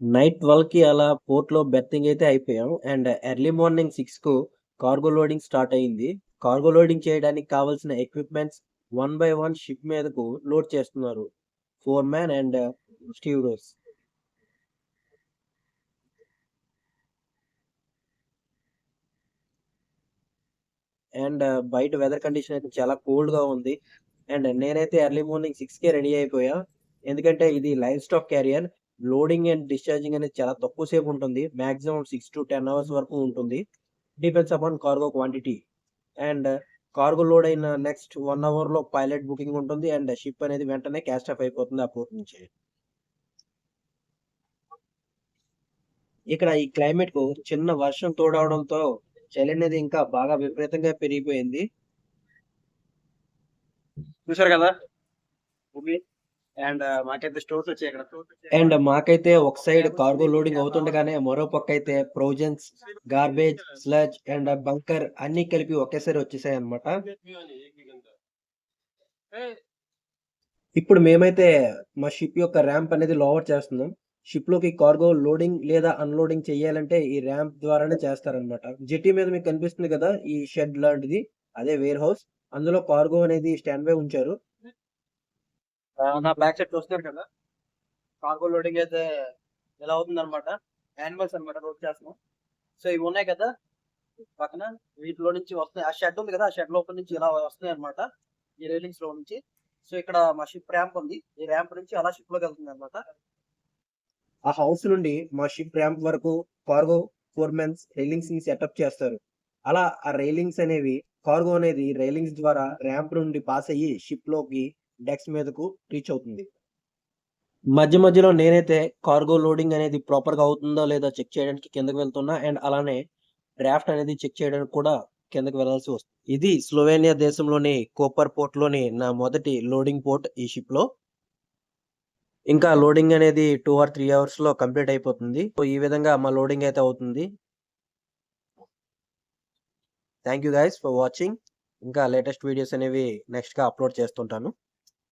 Night 12కి అలా పోర్ట్‌లో berthing అయితే అయిపోయాం. అండ్ ఎర్లీ మార్నింగ్ 6కు కార్గో లోడింగ్ స్టార్ట్ అయింది. కార్గో లోడింగ్ చేయడానికి కావాల్సిన equipments one by one ship మీదకు లోడ్ చేస్తున్నారు. Four man and stewards. And బయట వెదర్ కండిషన్ అయితే చాలా కోల్డ్‌గా ఉంది. అండ్ నేనైతే ఎర్లీ మార్నింగ్ 6కే రెడీ అయిపోయా. ఎందుకంటే ఇది live stock carrier. Loading and discharging అనేది చాలా తక్కువ సేపు ఉంటుంది. మాక్సిమం 6-10 అవర్స్ వరకు ఉంటుంది. Depends upon cargo quantity. And cargo load అయిన నెక్స్ట్ వన్ అవర్‌లో పైలట్ బుకింగ్ ఉంటుంది. అండ్ షిప్ అనేది వెంటనే క్యాస్ట్ ఆఫ్ అయిపోతుంది ఆ పోర్ట్ నుంచి. ఇక్కడ ఈ క్లైమేట్‌కు చిన్న వర్షం తోడవడంతో చలి అనేది ఇంకా బాగా విపరీతంగా పెరిగిపోయింది. చూసారు కదా! అండ్ మాకైతే స్టోర్స్ వచ్చాయి ఇక్కడ. అండ్ మాకైతే ఒక సైడ్ కార్గో లోడింగ్ అవుతుండగానే మరో పక్క అయితే provisions, garbage, sludge and bunker అన్ని కలిపి ఒకేసారి వచ్చేసాయి అనమాట ఇప్పుడు మేమైతే మా షిప్ యొక్క ర్యాంప్ అనేది లోవర్ చేస్తున్నాం. షిప్లోకి కార్గో లోడింగ్ లేదా అన్‌లోడింగ్ చేయాలంటే ఈ ర్యాంప్ ద్వారానే చేస్తారన్నమాట. జెట్టి మీద మీకు కనిపిస్తుంది కదా! ఈ షెడ్ లాంటిది అదే వేర్ హౌస్. అందులో కార్గో అనేది స్టాండ్ బై ఉంచారు. నా బ్యాక్ సైడ్ చూస్తున్నారు కదా! కార్గో లోడింగ్ అయితే ఇలా అవుతుందన్నమాట. యానిమల్స్ అన్నమాట లోడ్ చేస్తున్నాం. సో ఇవి ఉన్నాయి కదా! పక్కన వీటిలో నుంచి వస్తాయి. ఆ షెడ్ ఉంది కదా! ఆ షెడ్ లోపల నుంచి ఇలా వస్తున్నాయి అనమాట ఈ రైలింగ్స్లో నుంచి. సో ఇక్కడ మా షిప్ ర్యాంప్ ఉంది. ఈ ర్యాంప్ నుంచి అలా షిప్లోకి వెళ్తుంది అనమాట ఆ హౌస్ నుండి మా షిప్ ర్యాంప్ వరకు కార్గో ఫోర్‌మెన్స్ రైలింగ్స్‌ని సెటప్ చేస్తారు. అలా ఆ రైలింగ్స్ అనేవి కార్గో అనేది రైలింగ్స్ ద్వారా ర్యాంప్ నుండి పాస్ అయ్యి షిప్లోకి డెక్స్ మీదకు రీచ్ అవుతుంది. మధ్య మధ్యలో నేనైతే కార్గో లోడింగ్ అనేది ప్రాపర్‌గా అవుతుందో లేదో చెక్ చేయడానికి కిందకి వెళ్తున్నా. అండ్ అలానే డ్రాఫ్ట్ అనేది చెక్ చేయడానికి కూడా కిందకి వెళ్ళాల్సి వస్తుంది. ఇది స్లోవేనియా దేశంలోని కోపర్ పోర్ట్‌లోని నా మొదటి లోడింగ్ పోర్ట్ ఈ షిప్‌లో. ఇంకా లోడింగ్ అనేది టూ ఆర్ త్రీ అవర్స్‌లో కంప్లీట్ అయిపోతుంది. సో ఈ విధంగా మా లోడింగ్ అయితే అవుతుంది. Thank you guys for watching. ఇంకా లేటెస్ట్ వీడియోస్ అనేవి నెక్స్ట్‌గా అప్‌లోడ్ చేస్తుంటాను.